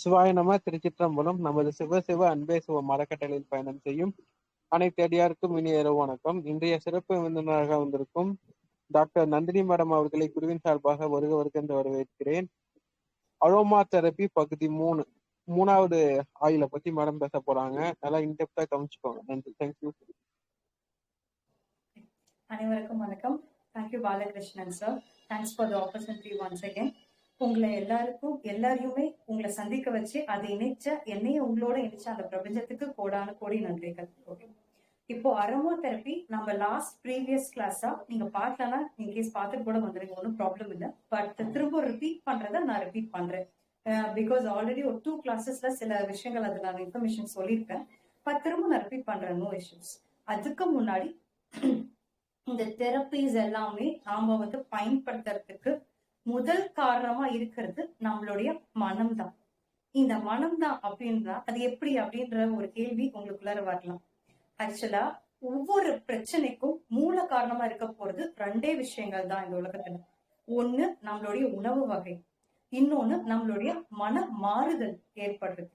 சிவாயனமா திருச்சிற்றம்பலம். நமது சிவ சிவ அன்பே சிவ மரக்கட்டளையில் பயணம் செய்யும் அனைத்து அடியாருக்கும் இனிய இரவு வணக்கம். இன்றைய சிறப்பு விருந்தினராக வந்திருக்கும் டாக்டர் நந்தினி மேடம் அவர்களை குருவின் சார்பாக வருக வருகின்ற வரவேற்கிறேன். அரோமா தெரப்பி பகுதி மூணு. மூணாவது ஆயில பத்தி மேடம் பேச போறாங்க. நல்லா இன்டெப்தா கவனிச்சுக்கோங்க. நன்றி. தேங்க்யூ அனைவருக்கும் வணக்கம். Thank you Balakrishnan sir thanks for the opportunity once again உங்களை எல்லாருக்கும் எல்லாரையுமே உங்களை சந்திக்க வச்சு அதை இணைச்ச என்னையும் உங்களோட இணைச்ச அந்த பிரபஞ்சத்துக்கு கோடான கோடி நன்றிகள். ஓகே இப்போ அரமோ தெரப்பி நம்ம லாஸ்ட் ப்ரீவியஸ் கிளாஸா நீங்க பார்க்கலன்னா இன்கேஸ் பார்த்துட்டு கூட வந்துருங்க ஒன்றும் ப்ராப்ளம் இல்லை. பட் திரும்ப ரிப்பீட் பண்றத நான் ரிப்பீட் பண்றேன். பிகாஸ் ஆல்ரெடி ஒரு டூ கிளாஸஸ்ல சில விஷயங்கள் அது நான் இன்ஃபர்மேஷன் சொல்லியிருக்கேன். பட் திரும்ப நான் ரிப்பீட் பண்றேன் நோ இஷ்யூஸ் அதுக்கு முன்னாடி இந்த தெரப்பிஸ் எல்லாமே நாம வந்து பயன்படுத்துறதுக்கு முதல் காரணமா இருக்கிறது நம்மளுடைய மனம்தான். இந்த மனம்தான் அப்படின்றா அது எப்படி அப்படின்ற ஒரு கேள்வி உங்களுக்குள்ளார வரலாம். ஆக்சுவலா ஒவ்வொரு பிரச்சனைக்கும் மூல காரணமா இருக்க போறது ரெண்டே விஷயங்கள் தான் இந்த உலகத்துல. ஒண்ணு நம்மளுடைய உணவு வகை இன்னொன்னு நம்மளுடைய மன மாறுதல் ஏற்படுறது.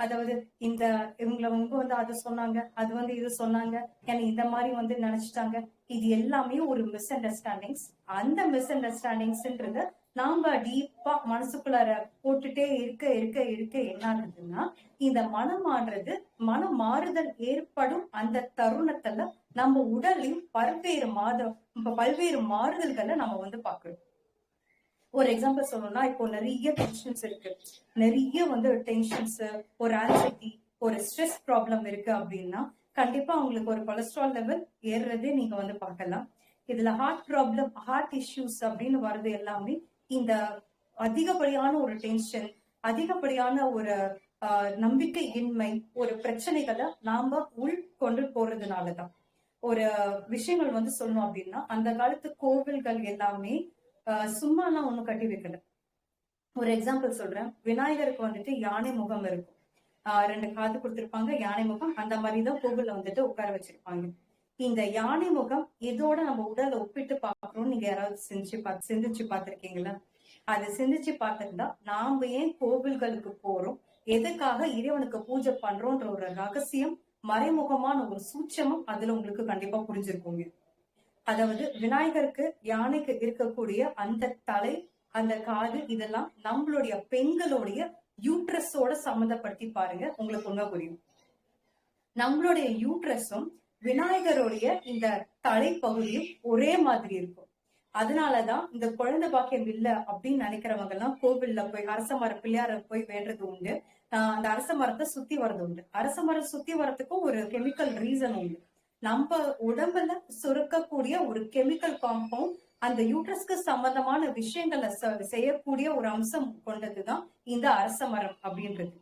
அதாவது இந்த இவங்கள இவங்க வந்து அது சொன்னாங்க அது வந்து இது சொன்னாங்க என்னை இந்த மாதிரி வந்து நினைச்சிட்டாங்க. இது எல்லாமே ஒரு மிஸ் அண்டர்ஸ்டாண்டிங்ஸ் அந்த மிஸ் அண்டர்ஸ்டாண்டிங்ஸ்ன்றத நாம டீப்பா மனசுக்குள்ளார போட்டுட்டே இருக்க இருக்க இருக்க என்ன ஆகுதுன்னா இந்த மனம் மன மனம் மாறுதல் ஏற்படும் அந்த தருணத்துல நம்ம உடலையும் பல்வேறு மாத பல்வேறு மாறுதல்களை நம்ம வந்து பாக்குறோம் ஒரு எக்ஸாம்பிள் சொல்லணும்னா இப்போ நிறைய டென்ஷன்ஸ் இருக்கு. நிறைய வந்து டென்ஷன்ஸ் ஒரு ஆன்சைட்டி ஒரு ஸ்ட்ரெஸ் ப்ராப்ளம் இருக்கு அப்படின்னா கண்டிப்பா அவங்களுக்கு ஒரு கொலஸ்ட்ரால் லெவல் ஏறுறதே நீங்க வந்து பார்க்கலாம். இதுல ஹார்ட் ப்ராப்ளம் ஹார்ட் இஷ்யூஸ் அப்படின்னு வர்றது எல்லாமே இந்த அதிகப்படியான ஒரு டென்ஷன் அதிகப்படியான ஒரு நம்பிக்கை இன்மை ஒரு பிரச்சனைகளை நாம உள் கொண்டு போறதுனாலதான். ஒரு விஷயங்கள் வந்து சொல்லணும் அப்படின்னா அந்த காலத்து கோவில்கள் எல்லாமே சும்மா எல்லாம் ஒண்ணும் கட்டி வைக்கல. ஒரு எக்ஸாம்பிள் சொல்றேன். விநாயகருக்கு வந்துட்டு யானை முகம் இருக்கும். ஆஹ் ரெண்டு காது கொடுத்திருப்பாங்க யானை முகம். அந்த மாதிரிதான் கோவில்ல வந்துட்டு உட்கார வச்சிருப்பாங்க. இந்த யானை முகம் இதோட நம்ம உடலை ஒப்பிட்டு பாக்குறோம் நீங்க யாராவது செஞ்சு பார்த்து சிந்திச்சு பார்த்திருக்கீங்களா? அது சிந்திச்சு பார்த்திருந்தா நாம ஏன் கோவில்களுக்கு போறோம்? எதுக்காக இறைவனுக்கு பூஜை பண்றோம்ன்ற ஒரு ரகசியம் மறைமுகமான ஒரு சூட்சமும் அதுல உங்களுக்கு கண்டிப்பா புரிஞ்சிருக்குங்க. அதாவது விநாயகருக்கு யானைக்கு இருக்கக்கூடிய அந்த தலை அந்த காது இதெல்லாம் நம்மளுடைய பெண்களுடைய யூட்ரஸோட சம்மந்தப்படுத்தி பாருங்க உங்களுக்கு உண்மை புரியும். நம்மளுடைய யூட்ரஸும் விநாயகருடைய இந்த தலைப்பகுதியும் ஒரே மாதிரி இருக்கும். அதனாலதான் இந்த குழந்தை பாக்கியம் இல்ல அப்படின்னு நினைக்கிறவங்க எல்லாம் கோவில்ல போய் அரச மர பிள்ளையார போய் வேண்டது உண்டு. அந்த அரச மரத்தை சுத்தி வர்றது உண்டு. அரச மரம் சுத்தி வர்றதுக்கும் ஒரு கெமிக்கல் ரீசன் உண்டு. நம்ம உடம்புல சுரக்கக்கூடிய ஒரு கெமிக்கல் காம்பவுண்ட் அந்த யூட்ரஸ்க்கு சம்பந்தமான விஷயங்களை செய்யக்கூடிய ஒரு அம்சம் கொண்டதுதான் இந்த அரச மரம் அப்படின்றது.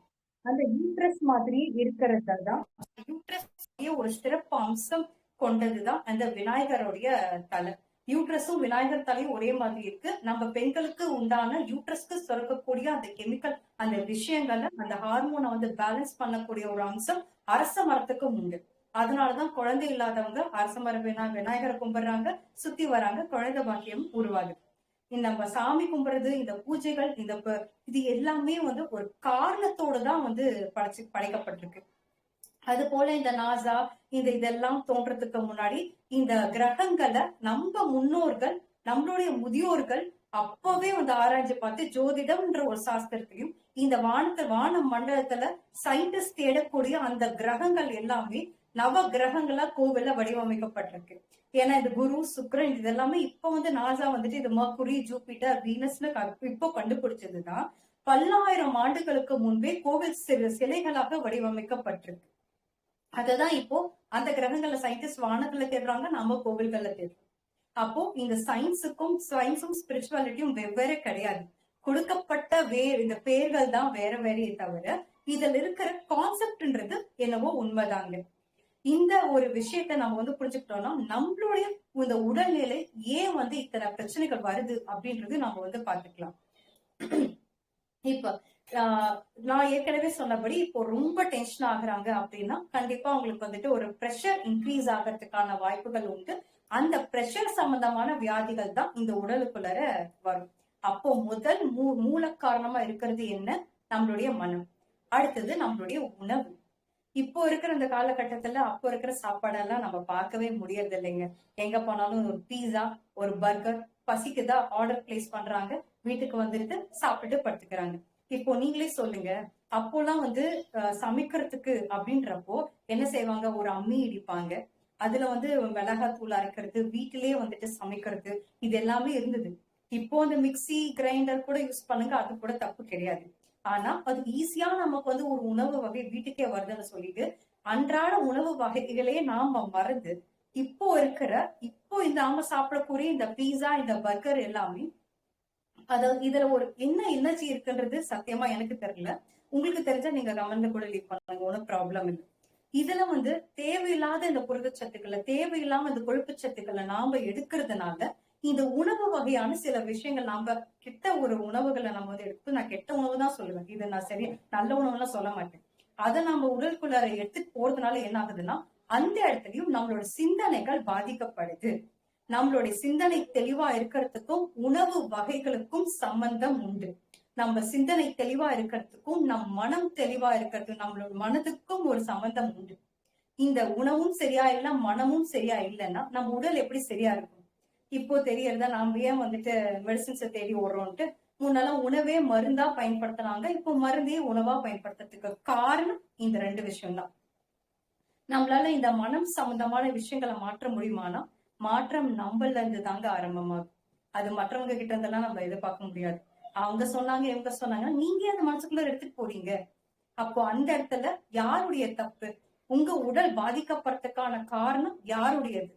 அந்த யூட்ரஸ் மாதிரி இருக்கிறது தான் யூட்ரஸ் ஒரு சிறப்பு அம்சம் கொண்டதுதான் அந்த விநாயகருடைய தலை. யூட்ரஸும் விநாயகர் தலையும் ஒரே மாதிரி இருக்கு. நம்ம பெண்களுக்கு உண்டான யூட்ரஸ்க்கு சுரக்கக்கூடிய அந்த கெமிக்கல் அந்த விஷயங்களை அந்த ஹார்மோனை வந்து பேலன்ஸ் பண்ணக்கூடிய ஒரு அம்சம் அரச மரத்துக்கும் உண்டு. அதனாலதான் குழந்தை இல்லாதவங்க அரச மர விநாயகரை கும்பிடுறாங்க சுத்தி வராங்க குழந்தை பாக்கியம் உருவாகுது. இந்த நம்ம சாமி கும்பிடுறது இந்த பூஜைகள் இந்த இது எல்லாமே வந்து ஒரு காரணத்தோடு தான் வந்து படைச்சு படைக்கப்பட்டிருக்கு. அது போல இந்த நாசா இந்த இதெல்லாம் தோன்றதுக்கு முன்னாடி இந்த கிரகங்களை நம்ம முன்னோர்கள் நம்மளுடைய முதியோர்கள் அப்பவே வந்து ஆராய்ச்சி பார்த்து ஜோதிடம்ன்ற ஒரு சாஸ்திரத்தையும் இந்த வானத்தை வான மண்டலத்துல சயின்டிஸ்ட் தேடக்கூடிய அந்த கிரகங்கள் எல்லாமே நவ கிரகங்களா கோவில்ல வடிவமைக்கப்பட்டிருக்கு. ஏன்னா இது குரு சுக்ரன் இது எல்லாமே இப்ப வந்து நாசா வந்துட்டு இது மக்குரி ஜூபிட்டர் வீனஸ்னு இப்போ கண்டுபிடிச்சதுதான் பல்லாயிரம் ஆண்டுகளுக்கு முன்பே கோவில் சிலைகளாக வடிவமைக்கப்பட்டிருக்கு. அததான் இப்போ அந்த கிரகங்கள்ல சயின்டிஸ்ட் வானத்துல தேடுறாங்க நாம கோவில்கள்ல தேடுறோம். அப்போ இந்த சயின்ஸுக்கும் சயின்ஸும் ஸ்பிரிச்சுவாலிட்டியும் வெவ்வேறு கிடையாது. கொடுக்கப்பட்ட வே இந்த பேர்கள் தான் வேற வேறையே தவிர இதுல இருக்கிற கான்செப்ட்ன்றது என்னவோ உண்மைதாங்க. இந்த ஒரு விஷயத்த நம்ம வந்து புரிஞ்சுக்கிட்டோம்னா நம்மளுடைய இந்த உடல்நிலை ஏன் வந்து இத்தனை பிரச்சனைகள் வருது அப்படின்றது நம்ம வந்து பாத்துக்கலாம் இப்ப நான் ஏற்கனவே சொன்னபடி இப்போ ரொம்ப டென்ஷன் ஆகுறாங்க அப்படின்னா கண்டிப்பா அவங்களுக்கு வந்துட்டு ஒரு ப்ரெஷர் இன்க்ரீஸ் ஆகிறதுக்கான வாய்ப்புகள் உண்டு. அந்த ப்ரெஷர் சம்பந்தமான வியாதிகள் தான் இந்த உடலுக்குள்ளார வரும். அப்போ முதல் மூ மூல காரணமா இருக்கிறது என்ன? நம்மளுடைய மனம். அடுத்தது நம்மளுடைய உணவு. இப்போ இருக்கிற இந்த காலகட்டத்துல அப்போ இருக்கிற சாப்பாடெல்லாம் நம்ம பார்க்கவே முடியறது இல்லைங்க எங்க போனாலும் ஒரு பீஸா ஒரு பர்கர் பசிக்குதா ஆர்டர் பிளேஸ் பண்றாங்க. வீட்டுக்கு வந்துட்டு சாப்பிட்டுட்டு படுத்துக்கிறாங்க. இப்போ நீங்களே சொல்லுங்க அப்போலாம் வந்து சமைக்கிறதுக்கு அப்படின்றப்போ என்ன செய்வாங்க? ஒரு அம்மி இடிப்பாங்க. அதுல வந்து மிளகாத்தூள் அரைக்கிறது வீட்டிலேயே வந்துட்டு சமைக்கிறது இது எல்லாமே இருந்தது. இப்போ அந்த மிக்ஸி கிரைண்டர் கூட யூஸ் பண்ணுங்க அது கூட தப்பு கிடையாது. ஆனா அது ஈஸியா நமக்கு வந்து ஒரு உணவு வகை வீட்டுக்கே வருதுன்னு சொல்லிட்டு அன்றாட உணவு வகைகளையே நாம மறந்து இப்போ இருக்கிற இப்போ இந்த நாம சாப்பிடக்கூடிய இந்த பீஸா இந்த பர்கர் எல்லாமே அது இதுல ஒரு என்ன எனர்ஜி இருக்குன்றது சத்தியமா எனக்கு தெரியல. உங்களுக்கு தெரிஞ்சா நீங்க கமெண்ட்ல கூட லீவ் பண்ணுங்க ஒன்றும் ப்ராப்ளம் இல்லை. இதுல வந்து தேவையில்லாத இந்த புரதச்சத்துக்களை தேவையில்லாம இந்த கொழுப்பு சத்துக்களை நாம எடுக்கிறதுனால இந்த உணவு வகையான சில விஷயங்கள் நாம கிட்ட ஒரு உணவுகளை நம்ம வந்து எடுத்து நான் கெட்ட உணவு தான் சொல்லுவேன். இது நான் சரி நல்ல உணவுலாம் சொல்ல மாட்டேன். அதை நம்ம உடலுக்குள்ளார எடுத்துட்டு போறதுனால என்ன ஆகுதுன்னா அந்த இடத்துலயும் நம்மளோட சிந்தனைகள் பாதிக்கப்படுது. நம்மளுடைய சிந்தனை தெளிவா இருக்கிறதுக்கும் உணவு வகைகளுக்கும் சம்பந்தம் உண்டு. நம்ம சிந்தனை தெளிவா இருக்கிறதுக்கும் நம் மனம் தெளிவா இருக்கிறதுக்கும் நம்மளோட மனதுக்கும் ஒரு சம்பந்தம் உண்டு. இந்த உணவும் சரியா இல்ல மனமும் சரியா இல்லைன்னா நம்ம உடல் எப்படி சரியா இருக்கும்? இப்போ தெரியறதா நாம் ஏன் வந்துட்டு மெடிசின்ஸை தேடி ஓடுறோம்ட்டு முன்னெல்லாம் உணவே மருந்தா பயன்படுத்தினாங்க. இப்போ மருந்தே உணவா பயன்படுத்துறதுக்கு காரணம் இந்த ரெண்டு விஷயம் தான் நம்மளால இந்த மனம் சம்பந்தமான விஷயங்களை மாற்ற முடியுமானா மாற்றம் நம்மள இருந்து தாங்க ஆரம்பமாகும். அது மற்றவங்க கிட்ட இருந்தெல்லாம் நம்ம எதிர்பார்க்க முடியாது. அவங்க சொன்னாங்க இவங்க சொன்னாங்க நீங்க அந்த மனசுக்குள்ள எடுத்துட்டு போறீங்க? அப்போ அந்த இடத்துல யாருடைய தப்பு? உங்க உடல் பாதிக்கப்படுறதுக்கான காரணம் யாருடையது?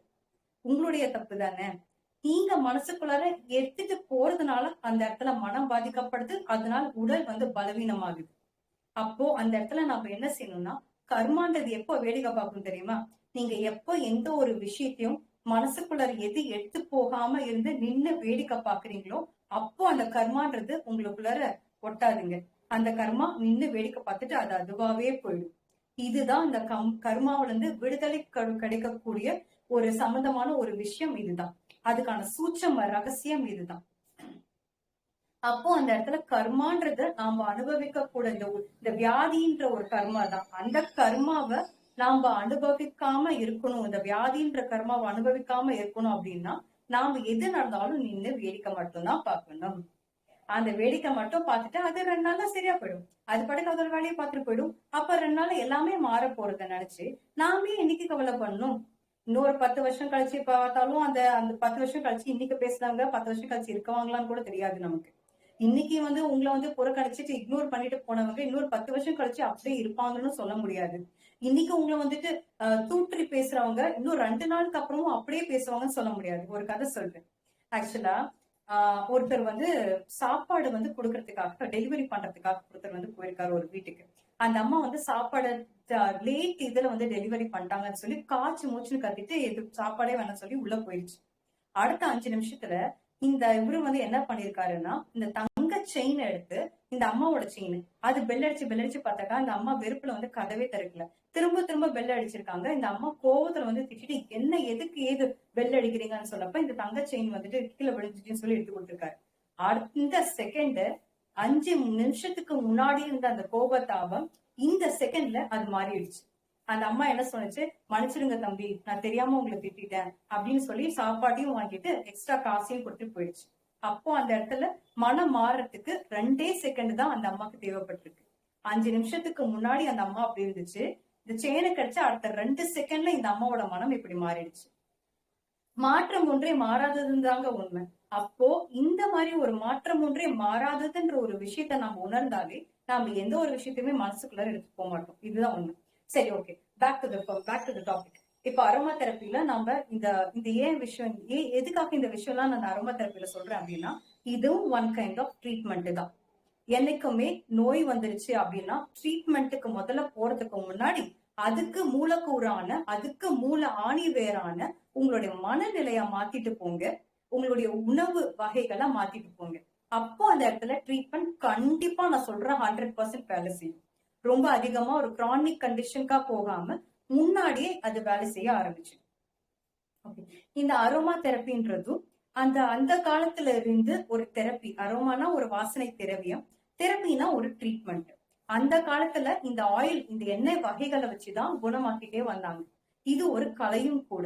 உங்களுடைய தப்பு தானே. நீங்க மனசுக்குள்ளார எடுத்துட்டு போறதுனால அந்த இடத்துல மனம் பாதிக்கப்படுது. அதனால உடல் வந்து பலவீனமாகுது. அப்போ அந்த இடத்துல நம்ம என்ன செய்யணும்னா கர்மான்றது எப்போ வேடிக்கை பார்க்கும் தெரியுமா? நீங்க எப்போ எந்த ஒரு விஷயத்தையும் மனசுக்குள்ளார எது எடுத்து போகாம இருந்து நின்னு வேடிக்கை பாக்குறீங்களோ அப்போ அந்த கர்மான்றது உங்களுக்குள்ளார ஒட்டாதுங்க. அந்த கர்மா நின்னு வேடிக்கை பார்த்துட்டு அது அதுவாவே போயிடும். இதுதான் அந்த கம் கர்மாவிலிருந்து விடுதலை க- கிடைக்கக்கூடிய ஒரு சம்பந்தமான ஒரு விஷயம் இதுதான். அதுக்கான சூட்சம ரகசியம் இதுதான். அப்போ அந்த இடத்துல கர்மான்றத நாம அனுபவிக்க கூட இந்த ஒரு- இந்த வியாதின்ற ஒரு கர்மா தான். அந்த கர்மாவை நாம அனுபவிக்காம இருக்கணும். இந்த வியாதின்ற கர்மாவை அனுபவிக்காம இருக்கணும் அப்படின்னா நாம எது நடந்தாலும் நின்னு வேடிக்கை மட்டும்தான் பார்க்கணும். அந்த வேடிக்கை மட்டும் பார்த்துட்டு அது ரெண்டு நாள்ல சரியா போயிடும். அது படக்கு அதோட வேலையை பார்த்துட்டு போயிடும். அப்ப ரெண்டு நாள் எல்லாமே மாற போறத நினைச்சு நாமே இன்னைக்கு கவலை பண்ணணும்? இன்னொரு பத்து வருஷம் கழிச்சு பார்த்தாலும் அந்த அந்த பத்து வருஷம் கழிச்சு இன்னைக்கு பேசுனவங்க பத்து வருஷம் கழிச்சு இருக்கவாங்களான்னு கூட தெரியாது நமக்கு. இன்னைக்கு வந்து உங்களை வந்து புறக்கணிச்சிட்டு இக்னோர் பண்ணிட்டு போனவங்க இன்னொரு பத்து வருஷம் கழிச்சு அப்படியே இருப்பாங்கன்னு சொல்ல முடியாது. இன்னைக்கு உங்களை வந்துட்டு அஹ், தூற்றி பேசுறவங்க இன்னும் ரெண்டு நாளுக்கு அப்புறமும் அப்படியே பேசுவாங்கன்னு சொல்ல முடியாது. ஒரு கதை சொல்றேன். ஆக்சுவலா ஒருத்தர் வந்து சாப்பாடு வந்து கொடுக்கறதுக்காக டெலிவரி பண்றதுக்காக ஒருத்தர் வந்து போயிருக்காரு ஒரு வீட்டுக்கு. அந்த அம்மா வந்து சாப்பாடு லேட் இதுல வந்து டெலிவரி பண்ணிட்டாங்கன்னு சொல்லி காய்ச்சி மூச்சுன்னு கத்திட்டு எது சாப்பாடே வேணாம் சொல்லி உள்ள போயிடுச்சு அடுத்த அஞ்சு நிமிஷத்துல இந்த இவரு வந்து என்ன பண்ணிருக்காருன்னா இந்த தங்க செயின் எடுத்து இந்த அம்மாவோட செயின் அது பெல் அடிச்சு பெல் அடிச்சு பார்த்தாக்கா அந்த அம்மா வெறுப்புல வந்து கதவே திறக்கல. திரும்ப திரும்ப பெல் அடிச்சிருக்காங்க. இந்த அம்மா கோவத்துல வந்து திட்டிட்டு என்ன எதுக்கு ஏது பெல் அடிக்கிறீங்கன்னு சொல்லப்ப இந்த தங்க செயின் வந்துட்டு கீழே விழுந்துச்சுன்னு சொல்லி எடுத்து கொடுத்துருக்காரு. அடுத்த செகண்ட் அஞ்சு நிமிஷத்துக்கு முன்னாடி இருந்த அந்த கோபத்தாபம் இந்த செகண்ட்ல அது மாறிடுச்சு. அந்த அம்மா என்ன சொன்னுச்சு? மன்னிச்சிடுங்க தம்பி நான் தெரியாம உங்களை திட்டிட்டேன் அப்படின்னு சொல்லி சாப்பாட்டையும் வாங்கிட்டு எக்ஸ்ட்ரா காசையும் கொடுத்துட்டு போயிடுச்சு. அப்போ அந்த இடத்துல மனம் மாறுறதுக்கு ரெண்டே செகண்ட் தான் அந்த அம்மாக்கு தேவைப்பட்டிருக்கு. அஞ்சு நிமிஷத்துக்கு முன்னாடி அந்த அம்மா அப்படி இருந்துச்சு. இந்த செயினை கிடைச்சா அடுத்த ரெண்டு செகண்ட்ல இந்த அம்மாவோட மனம் இப்படி மாறிடுச்சு. மாற்றம் ஒன்றே மாறாததுன்னு தாங்க உண்மை. அப்போ இந்த மாதிரி ஒரு மாற்றம் ஒன்றே மாறாததுன்ற ஒரு விஷயத்த நாம உணர்ந்தாலே நாம எந்த ஒரு விஷயத்தையுமே மனசுக்குள்ள எடுத்து போக மாட்டோம். இதுதான் ஒண்ணு சரி okay back to back to the topic இப்ப அரோமா தெரப்பில நம்ம இந்த இந்த ஏன் விஷயம் ஏன் எதுக்காக இந்த விஷயம்லாம் நான் அரோமா தெரப்பில சொல்றேன் அப்படின்னா இதுவும் ஒன் கைண்ட் ஆஃப் ட்ரீட்மெண்ட் தான். என்னைக்குமே நோய் வந்துருச்சு அப்படின்னா ட்ரீட்மெண்ட்டுக்கு முதல்ல போறதுக்கு முன்னாடி அதுக்கு மூலக்கூறான அதுக்கு மூல ஆணி வேறான உங்களுடைய மனநிலைய மாத்திட்டு போங்க. உங்களுடைய உணவு வகைகளை மாத்திட்டு போங்க. அப்போ அந்த இடத்துல ட்ரீட்மெண்ட் கண்டிப்பா நான் சொல்றேன் ஹண்ட்ரட் பர்சன்ட் வேலை செய்யும். ரொம்ப அதிகமா ஒரு கிரானிக் கண்டிஷனுக்கா போகாம முன்னாடியே அது வேலை செய்ய ஆரம்பிச்சு இந்த அரோமா தெரப்பின்றதும் அந்த அந்த காலத்துல இருந்து ஒரு தெரப்பி அரோமானா ஒரு வாசனை திரவியம் தெரப்பினா ஒரு ட்ரீட்மெண்ட் அந்த காலத்துல இந்த ஆயில் இந்த எண்ணெய் வகைகளை வச்சுதான் குணமாக்கிட்டே வந்தாங்க. இது ஒரு கலையும் கூட.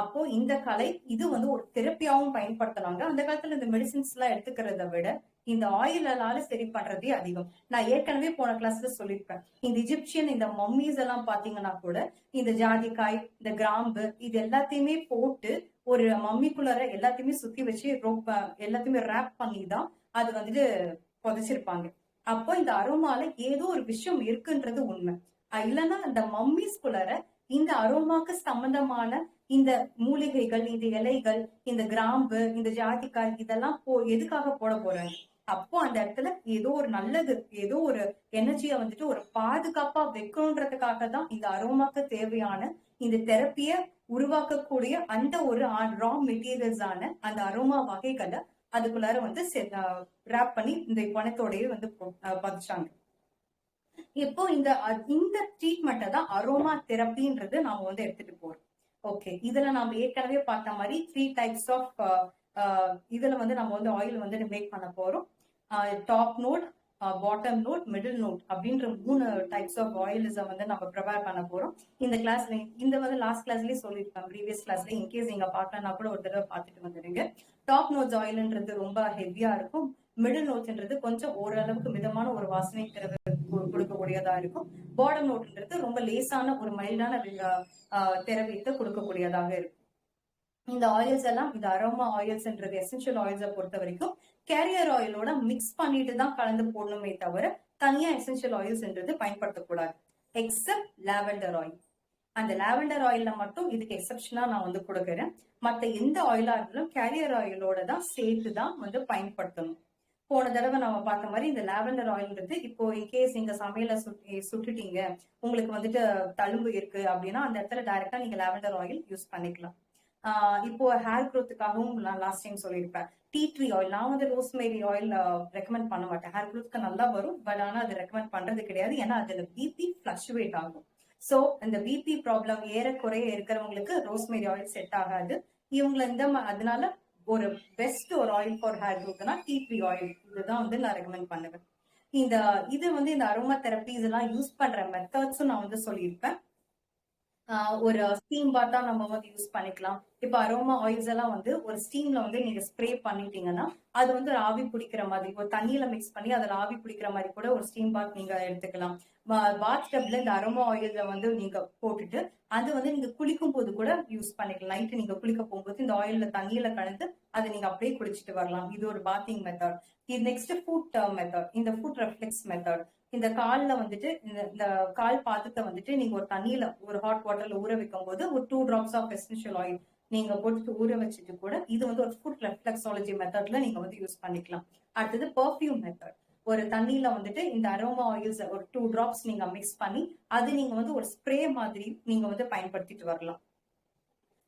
அப்போ இந்த கலை இது வந்து ஒரு தெரப்பியாவும் பயன்படுத்தினாங்க அந்த காலத்துல இந்த மெடிசின்ஸ் எல்லாம் எடுத்துக்கிறத விட இந்த ஆயிலால சரி பண்றதே அதிகம். நான் ஏற்கனவே போன கிளாஸ்ல சொல்லியிருப்பேன். இந்த இஜிப்சியன் இந்த மம்மிஸ் எல்லாம் பாத்தீங்கன்னா கூட இந்த ஜாதிக்காய் இந்த கிராம்பு இது எல்லாத்தையுமே போட்டு ஒரு மம்மிக்குள்ளார எல்லாத்தையுமே சுத்தி வச்சு ரோப் எல்லாத்தையுமே ரேப் பண்ணி தான் அது வந்துட்டு புதைச்சிருப்பாங்க. அப்போ இந்த அரோமால ஏதோ ஒரு விஷயம் இருக்குன்றது உண்மை. இல்லைன்னா அந்த மம்மிஸ்குள்ளார இந்த அரோமாக்கு சம்பந்தமான இந்த மூலிகைகள் இந்த இலைகள் இந்த கிராம்பு இந்த ஜாதிக்காய் இதெல்லாம் போ எதுக்காக போட போறாங்க? அப்போ அந்த இடத்துல ஏதோ ஒரு நல்லது ஏதோ ஒரு எனர்ஜியை வந்துட்டு ஒரு பாதுகாப்பா வைக்கணுன்றதுக்காக தான் இந்த அரோமாக்கு தேவையான இந்த தெரப்பிய உருவாக்கக்கூடிய அந்த ஒரு ரா மெட்டீரியல்ஸ் ஆன அந்த அரோமா வகைகளை அதுக்குள்ளார வந்து ரேப் பண்ணி இந்த பணத்தோடயே வந்து பதிச்சாங்க. இப்போ இந்த இந்த ட்ரீட்மெண்ட்டை தான் அரோமா தெரப்பின்றது நாம வந்து எடுத்துட்டு போறோம். ஓகே இதுல நாம ஏற்கனவே பார்த்த மாதிரி த்ரீ டைப்ஸ் ஆஃப் இதுல வந்து நம்ம வந்து ஆயில் வந்து மேக் பண்ண போறோம். Top note bottom note middle note அப்படின்ற மூணு டைப்ஸ் ஆஃப் ஆயில்ஸை வந்து நம்ம ப்ரிப்பேர் பண்ண போறோம். இந்த கிளாஸ்ல இந்த வந்து லாஸ்ட் கிளாஸ்லயே சொல்லியிருப்பேன். ப்ரீவியஸ் கிளாஸ்ல இன்கேஸ் நீங்க பார்க்கலன்னா கூட ஒரு தடவை பார்த்துட்டு வந்துடுங்க. டாப் நோட்ஸ் ஆயில்ன்றது ரொம்ப ஹெவியா இருக்கும். மிடில் நோட்ன்றது கொஞ்சம் ஓரளவுக்கு மிதமான ஒரு வாசனை திறவு கொடுக்கக்கூடியதா இருக்கும். பாடம் நோட்ன்றது ரொம்ப லேசான ஒரு மைல்டான திரவியத்தை கொடுக்கக்கூடியதாக இருக்கும். இந்த ஆயில்ஸ் எல்லாம் இந்த அரோமா ஆயில்ஸ்ன்றது எசென்ஷியல் ஆயில்ஸை பொறுத்த வரைக்கும் கேரியர் ஆயிலோட மிக்ஸ் பண்ணிட்டு தான் கலந்து போடணுமே தவிர தனியா எசென்ஷியல் ஆயில்ஸ்ன்றது பயன்படுத்தக்கூடாது. எக்ஸப்ட் லாவெண்டர் ஆயில் அந்த லாவெண்டர் ஆயில்ல மட்டும் இதுக்கு எக்ஸப்ஷனா நான் வந்து கொடுக்குறேன். மத்த எந்த ஆயிலா இருந்தாலும் கேரியர் ஆயிலோட தான் சேர்த்து தான் வந்து பயன்படுத்தணும். போன தடவை நம்ம பார்த்த மாதிரி இந்த லாவெண்டர் ஆயில்ன்றது இப்போ இன்கேஸ் நீங்க சமையல சுட்டி சுட்டுட்டீங்க உங்களுக்கு வந்துட்டு தழும்பு இருக்கு அப்படின்னா அந்த இடத்துல டைரக்டா நீங்க லாவெண்டர் ஆயில் யூஸ் பண்ணிக்கலாம். இப்போ ஹேர் க்ரோத்துக்காகவும் நான் லாஸ்ட் டைம் சொல்லியிருப்பேன். டீ ட்ரீ ஆயில் நான் வந்து ரோஸ்மேரி ஆயில் ரெக்கமெண்ட் பண்ண மாட்டேன். ஹேர் க்ரோத்துக்கு நல்லா வரும் பட் ஆனால் அது ரெக்கமெண்ட் பண்றது கிடையாது. ஏன்னா அதுல பிபி ஃபிளக்சுவேட் ஆகும். ஸோ இந்த பிபி ப்ராப்ளம் ஏறக்குறைய இருக்கிறவங்களுக்கு ரோஸ்மேரி ஆயில் செட் ஆகாது. இவங்கள இந்த அதனால ஒரு பெஸ்ட் ஒரு ஆயில் ஃபார் ஹேர் க்ரோத்னா டீ ட்ரீ ஆயில் இதுதான் வந்து நான் ரெக்கமெண்ட் பண்ணுவேன். இந்த இது வந்து இந்த அரோமா தெரப்பீஸ் எல்லாம் யூஸ் பண்ற மெத்தட்ஸும் நான் வந்து சொல்லியிருப்பேன். ஒரு ஸ்டீம் பாத்தா நம்ம வந்து யூஸ் பண்ணிக்கலாம். இப்ப அரோமா ஆயில்ஸ் எல்லாம் வந்து ஒரு ஸ்டீம்ல வந்து நீங்க ஸ்ப்ரே பண்ணிட்டீங்கன்னா அது வந்து ஒரு ஆவி பிடிக்கிற மாதிரி ஒரு தண்ணியில மிக்ஸ் பண்ணி அதுல ஆவி பிடிக்கிற மாதிரி கூட ஒரு ஸ்டீம் பாத் நீங்க எடுத்துக்கலாம். பாத் டப்ல இந்த அரோமா ஆயில்ல வந்து நீங்க போட்டுட்டு அது வந்து நீங்க குளிக்கும் போது கூட யூஸ் பண்ணிக்கலாம். நைட்டு நீங்க குளிக்க போகும்போது இந்த ஆயில்ல தண்ணியில கலந்து அதை நீங்க அப்படியே குளிச்சுட்டு வரலாம். இது ஒரு bathing method next foot method இந்த ஃபுட் ரெஃப்ளெக்ஸ் மெத்தட் இந்த கால்ல வந்துட்டு இந்த இந்த கால் பாத்திரத்தை வந்துட்டு நீங்க ஒரு தண்ணியில ஒரு ஹாட் வாட்டர்ல ஊற வைக்கும் போது ஒரு two drops of essential oil நீங்க போட்டு ஊற வச்சுட்டு கூட இது வந்து ஒரு ஃபுட் ரெஃப்ளெக்ஸாலஜி மெத்தட்ல நீங்க வந்து யூஸ் பண்ணிக்கலாம். அடுத்தது பர்ஃபியூம் மெத்தட் ஒரு தண்ணியில வந்துட்டு இந்த அரோமா ஆயில்ஸ் ஒரு டூ டிராப்ஸ் நீங்க மிக்ஸ் பண்ணி அது நீங்க வந்து ஒரு ஸ்ப்ரே மாதிரி நீங்க வந்து பயன்படுத்திட்டு வரலாம்.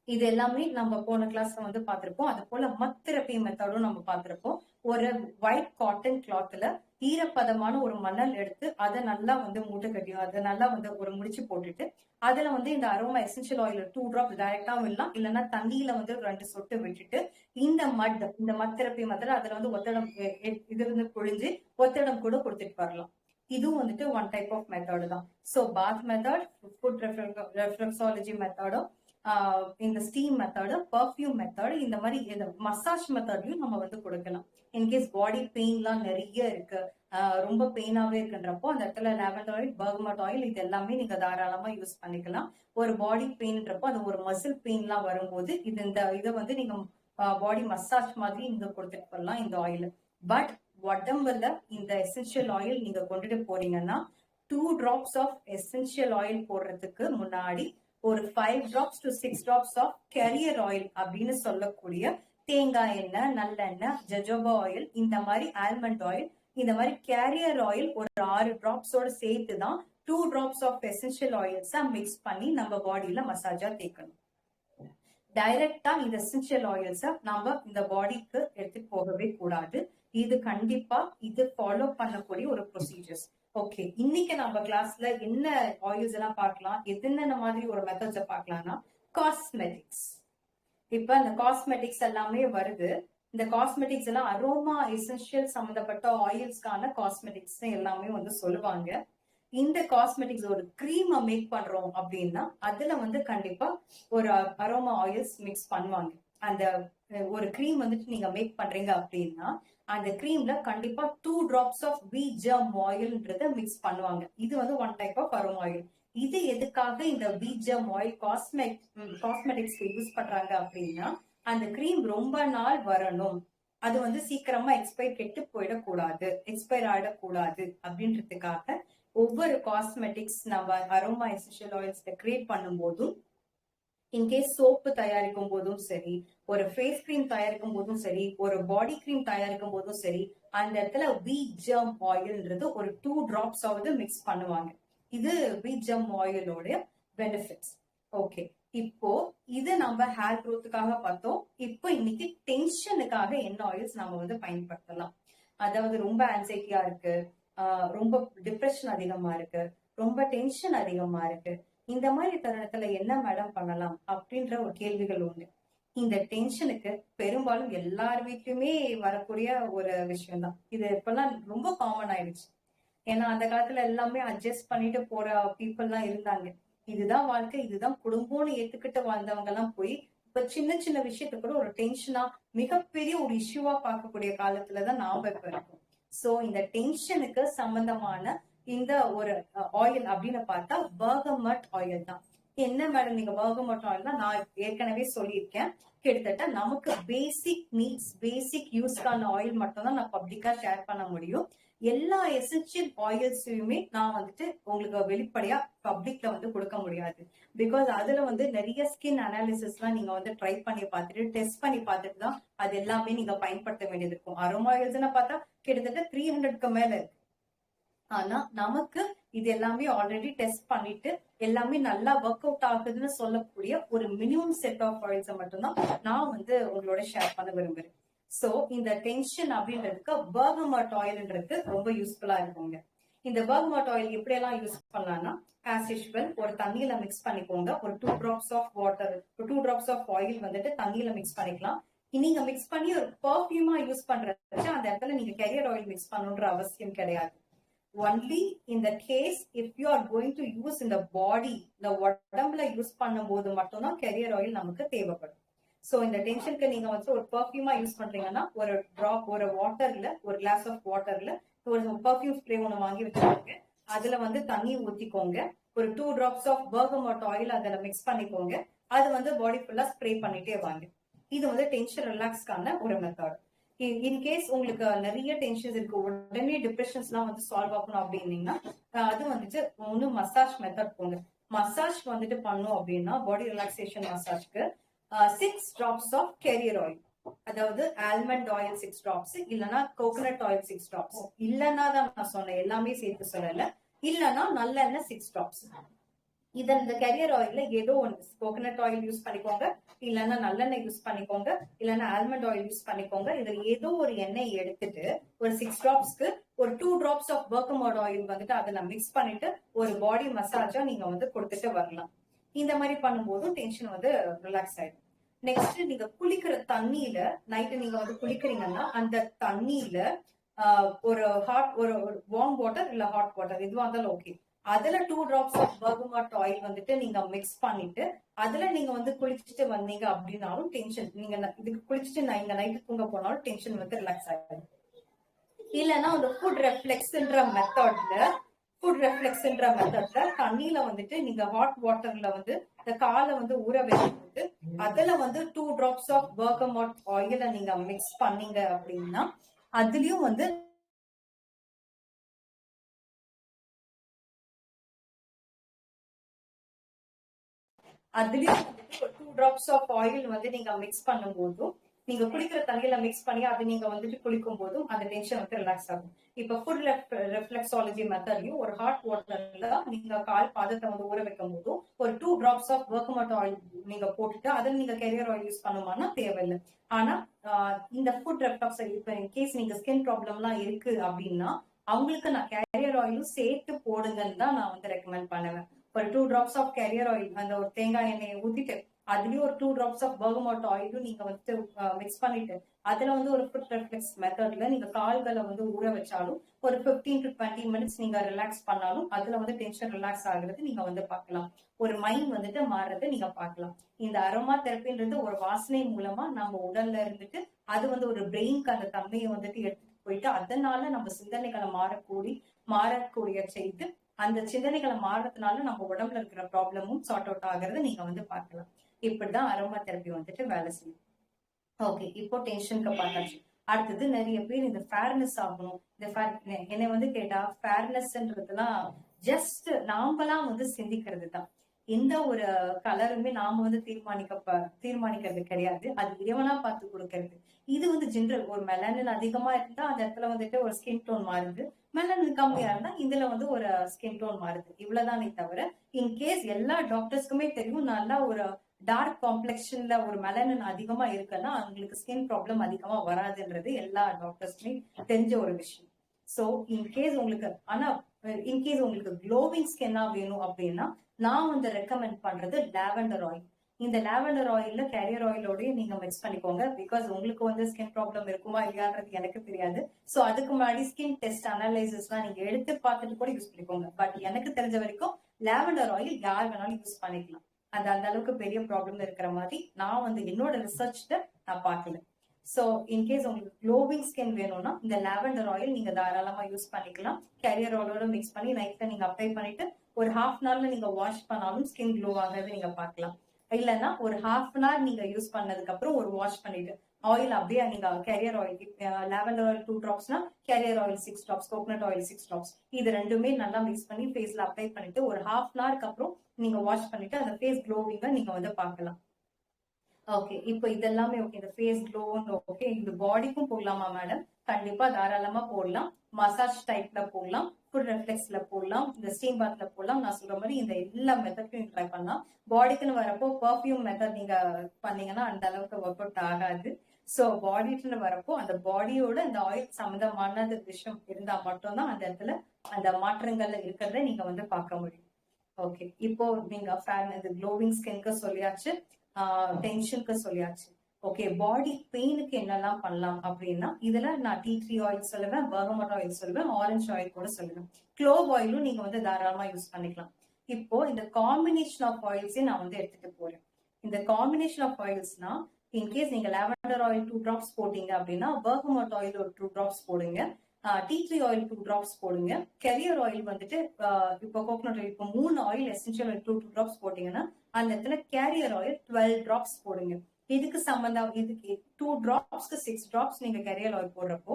இது எல்லாமே நம்ம போன கிளாஸ்ல வந்து பார்த்திருப்போம். அது போல மத்திரப்பி மெத்தடும் நம்ம பார்த்திருப்போம். ஒரு ஒயிட் காட்டன் கிளாத்ல ஈரப்பதமான ஒரு மணல் எடுத்து அதை நல்லா வந்து மூட்டை கட்டி அதை நல்லா வந்து ஒரு முடிச்சு போட்டுட்டு அதுல வந்து இந்த aroma essential oil two drop டைரக்டாவும் விடலாம். இல்லைன்னா தண்ணியில வந்து ரெண்டு சொட்டு விட்டுட்டு இந்த மட் இந்த மத்திரப்பி மத்திர அதுல வந்து ஒத்தடம் இது வந்து பொழிஞ்சு ஒத்தடம் கூட கொடுத்துட்டு வரலாம். இதுவும் வந்துட்டு ஒன் டைப் ஆஃப் மெத்தட் தான். So bath method foot reflexology மெத்தடும் இந்த ஸ்டீம் மெத்தடு பர்ஃப்யூம் மெத்தடு இந்த மாதிரி இந்த மசாஜ் மெத்தட்லயும் நம்ம வந்து கொடுக்கலாம். இன்கேஸ் பாடி பெயின்லாம் நிறைய இருக்கு ரொம்ப பெயினாவே இருக்குன்றப்போ அந்த இடத்துல லெவன் ஆயில் பர்கமட் ஆயில் இது எல்லாமே நீங்க தாராளமா யூஸ் பண்ணிக்கலாம். ஒரு பாடி பெயின்ன்றப்போ அது ஒரு மசில் பெயின்லாம் வரும்போது இது இந்த இதை வந்து நீங்க பாடி மசாஜ் மாதிரி நீங்க கொடுத்துட்டு போடலாம் இந்த ஆயில் பட் உடம்புல இந்த எசென்ஷியல் ஆயில் நீங்க கொண்டுட்டு போறீங்கன்னா two drops of essential oil போடுறதுக்கு முன்னாடி ஒரு five drops to six drops of carrier oil அப்படின்னு சொல்லக்கூடிய தேங்காய் எண்ணெய் நல்லெண்ணெய் ஜஜோபா ஆயில் இந்த மாதிரி ஆல்மண்ட் ஆயில் இந்த மாதிரி கேரியர் ஆயில் ஒரு ஆறு டிராப்ஸோட சேர்த்து தான் டூ டிராப்ஸ் ஆஃப் எசென்ஷியல் ஆயில்ஸா மிக்ஸ் பண்ணி நம்ம பாடியில மசாஜா தேய்க்கணும். டைரக்டா இந்த எசென்ஷியல் ஆயில்ஸ நாம இந்த பாடிக்கு எடுத்துட்டு போகவே கூடாது. இது கண்டிப்பா இது ஃபாலோ பண்ணக்கூடிய ஒரு ப்ரொசீஜர்ஸ் ஓகே இன்னைக்கு நம்ம கிளாஸ்ல என்ன ஆயில்ஸ் எல்லாம் பார்க்கலாம் என்னென்ன மாதிரி ஒரு மெத்தட்ஸ பார்க்கலாம்னா காஸ்மெட்டிக்ஸ் இப்ப இந்த காஸ்மெட்டிக்ஸ் எல்லாமே வருது. இந்த காஸ்மெட்டிக்ஸ் எல்லாம் அரோமா எசென்ஷியல் சம்பந்தப்பட்ட ஆயில்ஸ்க்கான காஸ்மெட்டிக்ஸ் எல்லாமே வந்து சொல்லுவாங்க. இந்த காஸ்மெட்டிக்ஸ் ஒரு க்ரீம் மேக் பண்றோம் அப்படின்னா அதுல வந்து கண்டிப்பா ஒரு அரோமா ஆயில்ஸ் மிக்ஸ் பண்ணுவாங்க. அந்த ஒரு க்ரீம் வந்துட்டு நீங்க மேக் பண்றீங்க அப்படின்னா அந்த க்ரீம்ல கண்டிப்பா டூ டிராப்ஸ் ஆஃப் வி ஜம் ஆயில்ன்றத மிக்ஸ் பண்ணுவாங்க. இது வந்து one type of aroma oil இது எதுக்காக இந்த வி ஜம் ஆயில் காஸ்மெட் காஸ்மெட்டிக்ஸ்க்கு யூஸ் பண்றாங்க அப்படின்னா அந்த க்ரீம் ரொம்ப நாள் வரணும். அது வந்து சீக்கிரமா எக்ஸ்பயர் கெட்டு போயிடக்கூடாது எக்ஸ்பயர் ஆயிடக்கூடாது அப்படின்றதுக்காக ஒவ்வொரு காஸ்மெட்டிக்ஸ் நம்ம அரோமா எசென்ஷியல் ஆயில்ஸ் கிரியேட் பண்ணும் போதும் இன்கேஸ் சோப்பு தயாரிக்கும் போதும் சரி ஒரு ஃபேஸ் கிரீம் தயாரிக்கும் போதும் சரி ஒரு பாடி கிரீம் தயாரிக்கும் போதும் சரி அந்த இடத்துல வி ஜம் ஆயில்ன்றது ஒரு டூ டிராப்ஸ் ஆகுது மிக்ஸ் பண்ணுவாங்க. இது வி ஜம் ஆயிலோட பெனிஃபிட்ஸ் ஓகே இப்போ இது நம்ம ஹேர் க்ரோத்துக்காக பார்த்தோம். இப்போ இன்னைக்கு டென்ஷனுக்காக என்ன ஆயில்ஸ் நம்ம வந்து பயன்படுத்தலாம்? அதாவது ரொம்ப ஆன்சைட்டியா இருக்கு ஆஹ் ரொம்ப டிப்ரெஷன் அதிகமா இருக்கு ரொம்ப டென்ஷன் அதிகமா இருக்கு. இந்த மாதிரி தருணத்துல என்ன மேடம் பண்ணலாம் அப்படின்ற ஒரு கேள்விகள் உண்டு. இந்த டென்ஷனுக்கு பெரும்பாலும் எல்லார் வீட்லயுமே வரக்கூடிய ஒரு விஷயம் தான் இது இப்பெல்லாம் ரொம்ப காமன் ஆயிடுச்சு. ஏன்னா அந்த காலத்துல எல்லாமே அட்ஜஸ்ட் பண்ணிட்டு போற பீப்புள் எல்லாம் இருந்தாங்க. இதுதான் வாழ்க்கை இதுதான் குடும்பம்னு ஏத்துக்கிட்டு வாழ்ந்தவங்க எல்லாம் போய் இப்ப சின்ன சின்ன விஷயத்த கூட ஒரு டென்ஷனா மிகப்பெரிய ஒரு இஷ்யூவா பார்க்கக்கூடிய காலத்துலதான் நாம இப்ப இருக்கோம். சோ இந்த டென்ஷனுக்கு சம்பந்தமான இந்த ஒரு ஆயில் அப்படின்னு பார்த்தா பர்கமட் ஆயில் தான். என்ன மேடம் நீங்க பர்கமட் ஆயில் தான்? நான் ஏற்கனவே சொல்லியிருக்கேன். கிட்டத்தட்ட நமக்கு பேசிக் நீட்ஸ் பேசிக் யூஸ்க்கான ஆயில் மட்டும் தான் நான் பப்ளிக்கா ஷேர் பண்ண முடியும். எல்லா எசென்சியல் ஆயில்ஸையுமே நான் வந்துட்டு உங்களுக்கு வெளிப்படையா பப்ளிக்ல வந்து கொடுக்க முடியாது. பிகாஸ் அதுல வந்து நிறைய ஸ்கின் அனாலிசிஸ் எல்லாம் நீங்க வந்து ட்ரை பண்ணி பார்த்துட்டு டெஸ்ட் பண்ணி பார்த்துட்டு தான் அது எல்லாமே நீங்க பயன்படுத்த வேண்டியது இருக்கும். அரோமா ஆயில்ஸ்னு பார்த்தா கிட்டத்தட்ட த்ரீ ஹண்ட்ரட்க்கு மேல இருக்கு. ஆனா நமக்கு இது எல்லாமே ஆல்ரெடி டெஸ்ட் பண்ணிட்டு எல்லாமே நல்லா ஒர்க் அவுட் ஆகுதுன்னு சொல்லக்கூடிய ஒரு மினிமம் செட் ஆஃப் ஆயில்ஸை மட்டும்தான் நான் வந்து உங்களோட ஷேர் பண்ண விரும்புறேன். சோ இந்த டென்ஷன் அப்படின்றதுக்கு பர்கமட் ஆயில்ன்றது ரொம்ப யூஸ்ஃபுல்லா இருக்குங்க. இந்த பர்கமட் ஆயில் எப்படி எல்லாம் யூஸ் பண்ணலாம்னா ஆஸ் யூஸ்வல் ஒரு தண்ணியில மிக்ஸ் பண்ணிக்கோங்க. ஒரு டூ டிராப்ஸ் ஆஃப் வாட்டர் ஒரு டூ டிராப்ஸ் ஆஃப் ஆயில் வந்துட்டு தண்ணியில மிக்ஸ் பண்ணிக்கலாம். நீங்க மிக்ஸ் பண்ணி ஒரு பர்ஃபியூமா யூஸ் பண்றது அந்த இடத்துல நீங்க கெரியர் ஆயில் மிக்ஸ் பண்ணுன்ற அவசியம் கிடையாது. ஒன்லி இந்த case if you are going to use இந்த பாடி இந்த உடம்புல யூஸ் பண்ணும்போது மட்டும்தான் கெரியர் ஆயில் நமக்கு தேவைப்படும். சோ இந்த டென்ஷனுக்கு நீங்க வந்து ஒரு பர்ஃபியூமா யூஸ் பண்றீங்கன்னா ஒரு ட்ராப் ஒரு வாட்டர்ல ஒரு கிளாஸ் ஆஃப் வாட்டர்ல ஒரு பர்ஃபியூம் ஸ்ப்ரே ஒன்று வாங்கி வச்சுக்கோங்க. அதுல வந்து தண்ணி ஊத்திக்கோங்க. ஒரு two drops of bergamot oil அதில் மிக்ஸ் பண்ணிக்கோங்க. அது வந்து பாடி ஃபுல்லா ஸ்ப்ரே பண்ணிட்டே வாங்க. இது வந்து டென்ஷன் ரிலாக்ஸ்க்கான ஒரு மெத்தட் இன்கேஸ் உங்களுக்கு நிறைய டென்ஷன்ஸ் இருக்கு உடனே டிப்ரெஷன்ஸ் எல்லாம் வந்து சால்வ் ஆகணும் அப்படின்னீங்கன்னா அது வந்துட்டு ஒண்ணு மசாஜ் மெத்தட் போங்க. மசாஜ் வந்துட்டு பண்ணும் அப்படின்னா body relaxation மசாஜ்க்கு six drops of carrier oil அதாவது ஆல்மண்ட் ஆயில் சிக்ஸ் டிராப்ஸ் இல்லனா கோகனட் ஆயில் சிக்ஸ் ட்ராப்ஸ் இல்லைன்னா தான் நான் சொன்னேன் எல்லாமே சேர்த்து சொல்லல. இல்லனா நல்லெண்ணெய் சிக்ஸ் ட்ராப்ஸ் இதை இந்த கரியர் ஆயில்ல ஏதோ ஒன்று கோகனட் ஆயில் யூஸ் பண்ணிக்கோங்க. இல்லைன்னா நல்லெண்ணெய் யூஸ் பண்ணிக்கோங்க. இல்லைன்னா ஆல்மண்ட் ஆயில் யூஸ் பண்ணிக்கோங்க. இதில் ஏதோ ஒரு எண்ணெய் எடுத்துட்டு ஒரு சிக்ஸ் ட்ராப்ஸ்க்கு ஒரு two drops of bergamot oil வந்துட்டு அதுல மிக்ஸ் பண்ணிட்டு ஒரு பாடி மசாஜா நீங்க வந்து கொடுத்துட்டு வரலாம். இந்த மாதிரி பண்ணும்போதும் டென்ஷன் வந்து ரிலாக்ஸ் ஆயிடும். நெக்ஸ்ட் நீங்க குளிக்கிற தண்ணியில நைட்டு நீங்க வந்து குளிக்கிறீங்கன்னா அந்த தண்ணியில ஒரு ஹாட் ஒரு வார்ம் வாட்டர் இல்ல ஹாட் வாட்டர் இதுவாக இருந்தாலும் ஓகே அதுல two drops of bergamot oil வந்துட்டு நீங்க மிக்ஸ் பண்ணிட்டு அதுல நீங்க வந்து குளிச்சுட்டு வந்தீங்க அப்படின்னாலும் டென்ஷன் நீங்க இதுக்கு குளிச்சுட்டு நான் இங்க நைட்டு தூங்க போனாலும் டென்ஷன் வந்து ரிலாக்ஸ் ஆகும் இல்லைன்னா அந்த ஃபுட் ரெஃப்ளெக்ஸ்ன்ற மெத்தட்ல ஃபுட் ரெஃப்ளெக்ஸ்ன்ற மெத்தட்ல தண்ணியில வந்துட்டு நீங்க ஹாட் வாட்டர்ல வந்து இந்த காலை வந்து ஊற வைக்கும்போது அதுல வந்து டூ டிராப்ஸ் ஆஃப் பர்கமாட் ஆயில நீங்க மிக்ஸ் பண்ணீங்க அப்படின்னா அதுலயும் வந்து அதுலயும் வந்துட்டு ஒரு டூ டிராப்ஸ் ஆஃப் ஆயில் வந்து நீங்க மிக்ஸ் பண்ணும் போதும் நீங்க குளிக்கிற தண்ணியில மிக்ஸ் பண்ணி அது நீங்க வந்துட்டு குளிக்கும் போதும் அந்த டென்ஷன் வந்து ரிலாக்ஸ் ஆகும். இப்ப ஃபுட் ரெஃப்ளெக்ஸாலஜி மெத்தட்லயும் ஒரு ஹாட் வாட்டர்ல நீங்க கால் பாதத்தை வந்து ஊற வைக்கும் போதும் ஒரு two drops of bergamot oil நீங்க போட்டுட்டு அதில் நீங்க கெரியர் ஆயில் யூஸ் பண்ணுமானா தேவையில்லை. ஆனா இந்த ஃபுட் ரெஃப்ளெக்ஸ் இப்ப கேஸ் நீங்க ஸ்கின் ப்ராப்ளம்லாம் இருக்கு அப்படின்னா அவங்களுக்கு நான் கேரியர் ஆயிலும் சேர்த்து போடுங்கன்னு தான் நான் வந்து ரெக்கமெண்ட் பண்ணுவேன். ஒரு two drops of carrier oil அந்த ஒரு தேங்காய் எண்ணெயை ஊத்திட்டு அதுலயும் ஒரு டூ ட்ராப்ஸ் ஆஃப் பர்கமோட் ஆயிலும் நீங்க வந்து மிக்ஸ் பண்ணிட்டு அதுல வந்து ஒரு ஃபுட் ரெஃப்ளெக்ஸ் மெத்தட்ல நீங்க கால்களை வந்து ஊற வச்சாலும் ஒரு 15 டு டுவெண்ட்டி மினிட்ஸ் நீங்க ரிலாக்ஸ் பண்ணாலும் அதுல வந்து டென்ஷன் ரிலாக்ஸ் ஆகுறது நீங்க வந்து பார்க்கலாம். ஒரு மைண்ட் வந்துட்டு மாறுறதை நீங்க பார்க்கலாம். இந்த அரோமா தெரப்பின்றது ஒரு வாசனை மூலமா நம்ம உடல்ல இருந்துட்டு அது வந்து ஒரு பிரெயின்க்கு அந்த தன்மையை வந்துட்டு எடுத்துட்டு போயிட்டு அதனால நம்ம சிந்தனைகளை மாறக்கூடி மாறக்கூடிய செய்து அந்த சிந்தனைகளை மாறுறதுனால நம்ம உடம்புல இருக்கிற ப்ராப்ளமும் சார்ட் அவுட் ஆகுறத நீங்க வந்து பார்க்கலாம். இப்படிதான் அரோமா தெரப்பி வந்துட்டு வேலை செய்யும். ஓகே இப்போ டென்ஷனுக்கு பார்த்தாச்சு. அடுத்தது நிறைய பேர் இந்த ஃபேர்னஸ் ஆகணும். இந்த என்னை வந்து கேட்டா ஃபேர்னஸ்ன்றதுலாம் ஜஸ்ட் நாமலாம் வந்து சிந்திக்கிறது தான் எந்த ஒரு கலருமே நாம வந்து தீர்மானிக்க தீர்மானிக்கிறது கிடையாது. அது இறைவனா பார்த்து கொடுக்கறது. இது வந்து ஜென்ரல் ஒரு மெலனின் அதிகமா இருந்தா அந்த இடத்துல வந்துட்டு ஒரு ஸ்கின் டோன் மாறுது. மெலனின் கம்மியா இருந்தா இதுல வந்து ஒரு ஸ்கின் டோன் மாறுது. இவ்வளவுதானே தவிர இன் கேஸ் எல்லா டாக்டர்ஸ்க்குமே தெரியும் நல்லா ஒரு டார்க் காம்ப்ளெக்ஷன்ல ஒரு மெலனின் அதிகமா இருக்குன்னா அவங்களுக்கு ஸ்கின் ப்ராப்ளம் அதிகமா வராதுன்றது எல்லா டாக்டர்ஸ்க்குமே தெரிஞ்ச ஒரு விஷயம். சோ இன்கேஸ் உங்களுக்கு ஆனா இன்கேஸ் உங்களுக்கு க்ளோவிங் ஸ்கின்னா வேணும் அப்படின்னா நான் வந்து ரெக்கமெண்ட் பண்றது லாவெண்டர் ஆயில் இந்த லாவெண்டர் ஆயில்ல கேரியர் ஆயிலோடய நீங்க மிக்ஸ் பண்ணிக்கோங்க. பிகாஸ் உங்களுக்கு வந்து ஸ்கின் ப்ராப்ளம் இருக்குமா இல்லையான்றது எனக்கு தெரியாது. சோ அதுக்கு முன்னாடி ஸ்கின் டெஸ்ட் அனலைசஸ்லாம் நீங்க எடுத்து பார்த்துட்டு கூட யூஸ் பண்ணிக்கோங்க. பட் எனக்கு தெரிஞ்ச வரைக்கும் லாவெண்டர் ஆயில் யார் வேணாலும் யூஸ் பண்ணிக்கலாம். அது அந்த அளவுக்கு பெரிய ப்ராப்ளம் இருக்கிற மாதிரி நான் வந்து என்னோட ரிசர்ச்ல நான் பார்க்கல. சோ இன்கேஸ் உங்களுக்கு க்ளோவிங் ஸ்கின் வேணும்னா இந்த லாவெண்டர் ஆயில் நீங்க தாராளமா யூஸ் பண்ணிக்கலாம். கேரியர் ஆயிலோட மிக்ஸ் பண்ணி நைட்ல நீங்க அப்ளை பண்ணிட்டு ஒரு ஹாஃப் அன் ஹவர்ல நீங்க வாஷ் பண்ணாலும் ஸ்கின் க்ளோ ஆகிறது நீங்க பார்க்கலாம். இல்லைன்னா ஒரு ஹாஃப் அன் ஹவர் நீங்க யூஸ் பண்ணதுக்கு அப்புறம் ஒரு வாஷ் பண்ணிட்டு ஆயில் அப்படியே நீங்க carrier oil lavender oil two ட்ராப்ஸ்னா carrier oil six drops coconut oil six drops இது ரெண்டுமே நல்லா மிக்ஸ் பண்ணி ஃபேஸ்ல அப்ளை பண்ணிட்டு ஒரு ஹாஃப் அன் ஹவருக்கு அப்புறம் நீங்க வாஷ் பண்ணிட்டு அந்த ஃபேஸ் க்ளோவிங்க நீங்க வந்து பார்க்கலாம். ஓகே இப்போ இதெல்லாமே ஓகே இந்த ஃபேஸ் க்ளோன்னு ஓகே இந்த பாடிக்கும் போடலாமா மேடம் கண்டிப்பா தாராளமா போடலாம். மசாஜ் டைப்ல போடலாம். ஃபுட் ரெஃப்ளெக்ஸ்ல போடலாம். இந்த ஸ்டீம் பாத்ல போடலாம். நான் சொல்ற மாதிரி இந்த எல்லா மெத்தட்லையும் ட்ரை பண்ணலாம். பாடிக்குன்னு வரப்போ பர்ஃபியூம் மெத்தட் நீங்க பண்ணீங்கன்னா அந்த அளவுக்கு ஒர்க் அவுட் ஆகாது. ஸோ பாடிக்குன்னு வரப்போ அந்த பாடியோட அந்த ஆயில் சம்மந்தமானது விஷயம் இருந்தா மட்டும்தான் அந்த இடத்துல அந்த மாற்றங்கள்ல இருக்கிறத நீங்க வந்து பார்க்க முடியும். ஓகே இப்போ நீங்க ஃபேன் இது க்ளோவிங் ஸ்கின்க்கு சொல்லியாச்சு. டென்ஷனுக்கு சொல்லியாச்சு. ஓகே பாடி பெயினுக்கு என்னெல்லாம் பண்ணலாம் அப்படின்னா இதுல நான் டீ ட்ரீ ஆயில் சொல்லுவேன் பர்கமட் ஆயில் சொல்லுவேன் ஆரஞ்சு ஆயில் கூட சொல்லுவேன். க்ளோவ் ஆயிலும் நீங்க வந்து தாராளமா யூஸ் பண்ணிக்கலாம். இப்போ இந்த காம்பினேஷன் ஆஃப் ஆயில்ஸே நான் வந்து எடுத்துட்டு போறேன். இந்த காம்பினேஷன் ஆஃப் ஆயில்ஸ்னா இன்கேஸ் நீங்க லாவெண்டர் ஆயில் டூ டிராப்ஸ் போட்டீங்க அப்படின்னா பர்கமட் ஆயில் ஒரு டூ டிராப்ஸ் போடுங்க. Tea tree oil two drops போடுங்க. கெரியர் ஆயில் வந்துட்டு இப்போ கோகோனட் ஆயில் இப்போ மூணு oil essential oil two two drops போட்டீங்கன்னா அந்த இடத்துல கேரியர் ஆயில் டுவெல் டிராப்ஸ் போடுங்க. இதுக்கு சம்பந்தம் இதுக்கு டூ டிராப்ஸ்க்கு சிக்ஸ் டிராப்ஸ் நீங்க கேரியர் ஆயில் போடுறப்போ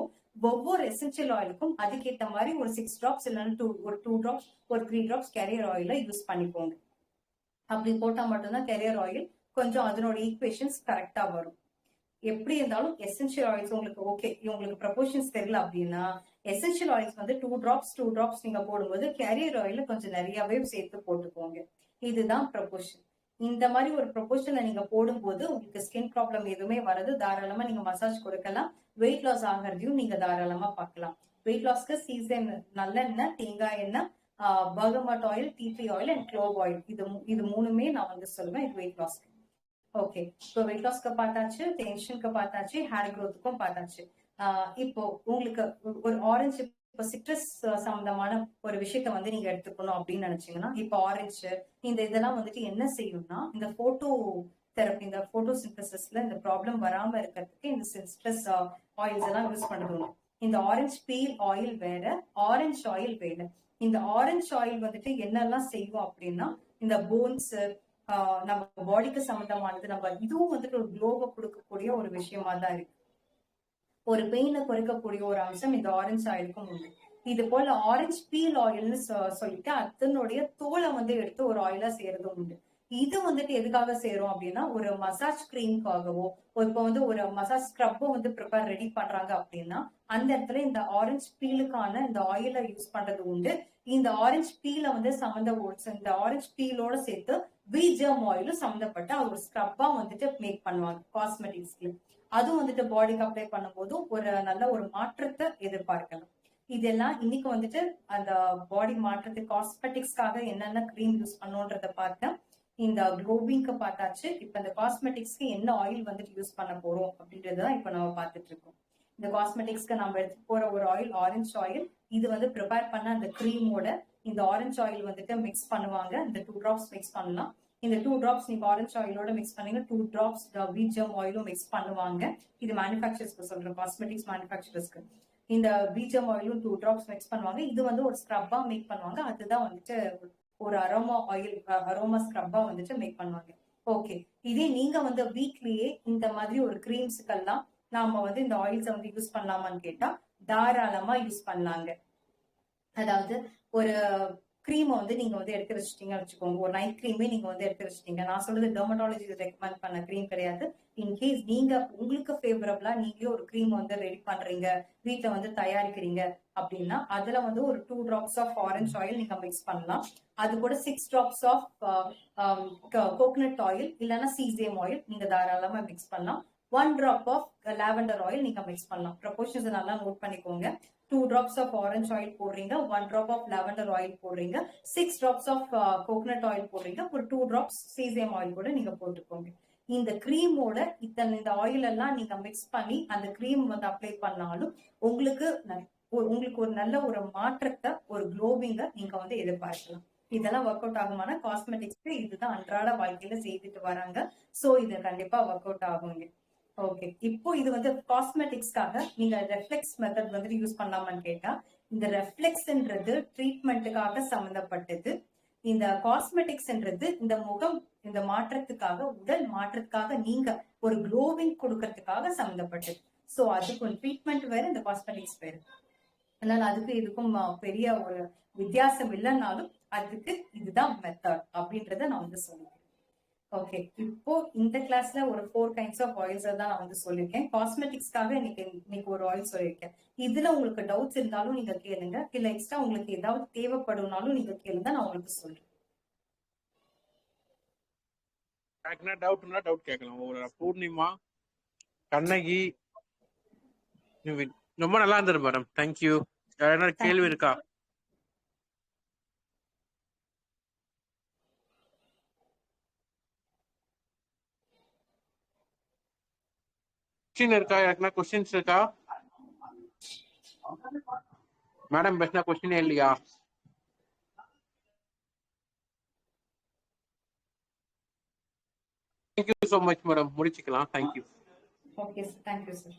ஒவ்வொரு எசென்சியல் ஆயிலுக்கும் அதுக்கேற்ற மாதிரி ஒரு சிக்ஸ் டிராப்ஸ் இல்லைன்னா டூ ஒரு டூ டிராப்ஸ் ஒரு த்ரீ டிராப்ஸ் கேரியர் ஆயில யூஸ் பண்ணிக்கோங்க. அப்படி போட்டா மட்டும்தான் கேரியர் ஆயில் கொஞ்சம் அதனோட ஈக்குவேஷன்ஸ் கரெக்டா வரும். எப்படி இருந்தாலும் எசென்ஷியல் ஆயில்ஸ் உங்களுக்கு ஓகே உங்களுக்கு ப்ரப்போர்ஷன்ஸ் தெரியல அப்படின்னா எசென்ஷியல் ஆயில்ஸ் வந்து டூ டிராப்ஸ் டூ டிராப்ஸ் நீங்க போடும்போது கேரியர் ஆயில் கொஞ்சம் நிறையவே சேர்த்து போட்டுக்கோங்க. இதுதான் ப்ரொபோஷன் இந்த மாதிரி ஒரு ப்ரொபோஷன்ல நீங்க போடும்போது உங்களுக்கு ஸ்கின் ப்ராப்ளம் எதுவுமே வராது. தாராளமா நீங்க மசாஜ் கொடுக்கலாம். வெயிட் லாஸ் ஆகிறதையும் நீங்க தாராளமா பார்க்கலாம். வெயிட் லாஸ்க்கு சீசன் நல்லெண்ணெய் தேங்காய் எண்ணெய் bergamot oil tea tree oil and clove oil இது இது மூணுமே நான் வந்து சொல்லுவேன் இது வெயிட் லாஸ்க்கு ஓகே இப்போ வெயிட் லாஸ்க்கு பார்த்தாச்சு டென்ஷனுக்கு பார்த்தாச்சு ஹேர் க்ரோத்துக்கும் பார்த்தாச்சு. இப்போ உங்களுக்கு ஒரு ஆரஞ்சு இப்போ சிட்ரஸ் சம்பந்தமான ஒரு விஷயத்த வந்து நீங்க எடுத்துக்கணும் அப்படின்னு நினைச்சீங்கன்னா இப்போ ஆரஞ்சு இந்த இதெல்லாம் வந்துட்டு என்ன செய்யும்னா இந்த போட்டோ தெரப்பி இந்த போட்டோ சிந்தசிஸ்ல இந்த ப்ராப்ளம் வராம இருக்கிறதுக்கு இந்த சிட்ரஸ் ஆயில்ஸ் எல்லாம் யூஸ் பண்ணுறது இந்த ஆரஞ்சு பீல் ஆயில் வேற ஆரஞ்சு ஆயில் வேற. இந்த ஆரஞ்சு ஆயில் வந்துட்டு என்னெல்லாம் செய்யும் அப்படின்னா இந்த போன்ஸ் நம்ம பாடிக்கு சம்பந்தமானது நம்ம இதுவும் வந்துட்டு ஒரு க்ளோவை கொடுக்கக்கூடிய ஒரு விஷயமா தான் இருக்கு. ஒரு பெயினை குறைக்கக்கூடிய ஒரு அம்சம் இந்த ஆரஞ்சு ஆயிலுக்கும் உண்டு. இது போல ஆரஞ்சு பீல் ஆயில்னு சொல்லிட்டு அதனுடைய தோலை வந்து எடுத்து ஒரு ஆயிலா செய்யறது உண்டு. இது வந்துட்டு எதுக்காக செய்யறோம் அப்படின்னா ஒரு மசாஜ் கிரீம்காகவோ இப்போ வந்து ஒரு மசாஜ் ஸ்க்ரப்போ வந்து ப்ரிப்பேர் ரெடி பண்றாங்க அப்படின்னா அந்த இடத்துல இந்த ஆரஞ்சு பீலுக்கான இந்த ஆயில யூஸ் பண்றது உண்டு. இந்த ஆரஞ்சு பீல வந்து சம்மந்த இந்த ஆரஞ்சு பீலோட சேர்த்து பீஜம் ஆயிலும் சம்மந்தப்பட்ட ஒரு ஸ்க்ரப்பா வந்துட்டு மேக் பண்ணுவாங்க காஸ்மெட்டிக்ஸ்ல அதுவும் வந்துட்டு பாடிக்கு அப்ளை பண்ணும்போதும் ஒரு நல்ல ஒரு மாற்றத்தை எதிர்பார்க்கலாம். இதெல்லாம் இன்னைக்கு வந்துட்டு அந்த பாடி மாற்றத்துக்கு காஸ்மெட்டிக்ஸ்க்காக என்னென்ன கிரீம் யூஸ் பண்ணுன்றத பார்த்தேன் இந்த க்ளோவிங்க்கு பார்த்தாச்சு. இப்ப இந்த காஸ்மெட்டிக்ஸ்க்கு என்ன ஆயில் வந்துட்டு யூஸ் பண்ண போறோம் அப்படின்றதான் இப்ப நம்ம பார்த்துட்டு இருக்கோம். இந்த காஸ்மெட்டிக்ஸ்க்கு நம்ம எடுத்து போற ஒரு ஆயில் ஆரஞ்சு ஆயில் இது வந்து ப்ரிப்பேர் பண்ண அந்த க்ரீமோட இந்த ஆரஞ்சு ஆயில் வந்துட்டு மிக்ஸ் பண்ணுவாங்க. இந்த டூ டிராப்ஸ் மிக்ஸ் பண்ணலாம். இந்த டூ டிராப்ஸ் நீங்க ஆரஞ்சு ஆயிலோட மிக்ஸ் பண்ணீங்க டூ டிராப்ஸ் பீஜம் ஆயிலும் மிக்ஸ் பண்ணுவாங்க. இது மேனுஃபேக்சர்ஸ்க்கு சொல்றேன் காஸ்மெட்டிக்ஸ் மேனுஃபேக்சரர்ஸ்க்கு இந்த பீஜம் ஆயிலும் டூ டிராப்ஸ் மிக்ஸ் பண்ணுவாங்க. இது வந்து ஒரு ஸ்க்ரப்பா மேக் பண்ணுவாங்க. அதுதான் வந்துட்டு ஒரு அரோமா ஆயில் அரோமா ஸ்க்ரப்பா வந்துட்டு மேக் பண்ணுவாங்க. ஓகே இதே நீங்க வந்து வீக்லியே இந்த மாதிரி ஒரு கிரீம்ஸுக்கெல்லாம் நாம வந்து இந்த ஆயில்ஸை வந்து யூஸ் பண்ணலாமான்னு கேட்டா தாராளமா யூஸ் பண்ணலாங்க. அதாவது ஒரு க்ரீமை வந்து நீங்க வந்து எடுத்து வச்சிட்டீங்கன்னு வச்சுக்கோங்க. ஒரு நைட் க்ரீமே நீங்க வந்து எடுத்து வச்சிட்டீங்க. நான் சொல்றது டெர்மட்டாலஜி ரெக்கமெண்ட் பண்ண க்ரீம் கிடையாது. இன்கேஸ் நீங்க உங்களுக்கு ஃபேவரபிளா நீங்களே ஒரு க்ரீம் வந்து ரெடி பண்றீங்க வீட்டை வந்து தயாரிக்கிறீங்க அப்படின்னா அதுல வந்து ஒரு two drops of orange oil நீங்க மிக்ஸ் பண்ணலாம். அது கூட six drops of coconut oil இல்லைன்னா சீசேம் ஆயில் நீங்க தாராளமா மிக்ஸ் பண்ணலாம். One drop of lavender oil நீங்க மிக்ஸ் பண்ணலாம். ப்ரொபோர்ஷன்ஸ் நல்லா நோட் பண்ணிக்கோங்க. Two drops of orange oil போடுறீங்க one drop of lavender oil போடுறீங்க six drops of coconut oil போடுறீங்க ஒரு டூ ட்ராப்ஸ் சீசியம் ஆயில் கூட நீங்க போட்டுக்கோங்க. இந்த கிரீமோட இத்தனை இந்த ஆயில் எல்லாம் நீங்க மிக்ஸ் பண்ணி அந்த கிரீம் வந்து அப்ளை பண்ணாலும் உங்களுக்கு ஒரு- உங்களுக்கு ஒரு நல்ல ஒரு மாற்றத்தை ஒரு க்ளோவிங்க நீங்க வந்து எதிர்பார்க்கலாம். இதெல்லாம் ஒர்க் அவுட் ஆகுமானா காஸ்மெட்டிக்ஸ்க்கு இதுதான் அன்றாட வாழ்க்கையில செய்துட்டு வராங்க. சோ இது கண்டிப்பா ஒர்க் அவுட் ஆகுங்க. ஓகே இப்போ இது வந்து காஸ்மெட்டிக்ஸ்க்காக நீங்க ரெஃப்ளெக்ஸ் மெத்தட் வந்து யூஸ் பண்ணலாமான்னு கேட்டா இந்த ரெஃப்ளெக்ஸ்ன்றது ட்ரீட்மெண்ட்டுக்காக சம்பந்தப்பட்டது இந்த காஸ்மெட்டிக்ஸ்ன்றது இந்த முகம் இந்த மாற்றத்துக்காக உடல் மாற்றத்துக்காக நீங்க ஒரு க்ளோவிங் கொடுக்கறதுக்காக சம்மந்தப்பட்டது. ஸோ அதுக்கு ஒரு ட்ரீட்மெண்ட் வேற இந்த காஸ்மெட்டிக்ஸ் வேற. அதனால அதுக்கு இதுக்கும் பெரிய ஒரு வித்தியாசம் இல்லைன்னாலும் அதுக்கு இதுதான் மெத்தட் அப்படின்றத நான் வந்து சொல்லுவேன் ஓகே இப்போ இந்த கிளாஸ்ல ஒரு ஃபோர் கைண்ட்ஸ் ஆஃப் ஆயில்ஸ் தான் நான் வந்து சொல்லியிருக்கேன் காஸ்மெட்டிக்ஸ்க்காக இன்னைக்கு இன்னைக்கு ஒரு ஆயில் சொல்லியிருக்கேன் இதுல உங்களுக்கு டவுட்ஸ் இருந்தாலும் நீங்க கேளுங்க. இல்ல எக்ஸ்ட்ரா உங்களுக்கு ஏதாவது தேவைப்படும்னாலும் நீங்க கேளுங்க. நான் உங்களுக்கு சொல்றேன். என்ன டவுட்னா டவுட் கேட்கலாம். ஒரு பூர்ணிமா கண்ணகி ரொம்ப நல்லா இருந்தது மேடம் தேங்க்யூ கேள்வி இருக்கா? கொஸ்டின் இருக்கா? யாருக்குனா கொஸ்டின்ஸ் இருக்கா? மேடம் பேசினா கொஸ்டினே இல்லையா? Thank you so much madam முடிச்சுக்கலாம். Thank you okay thank you sir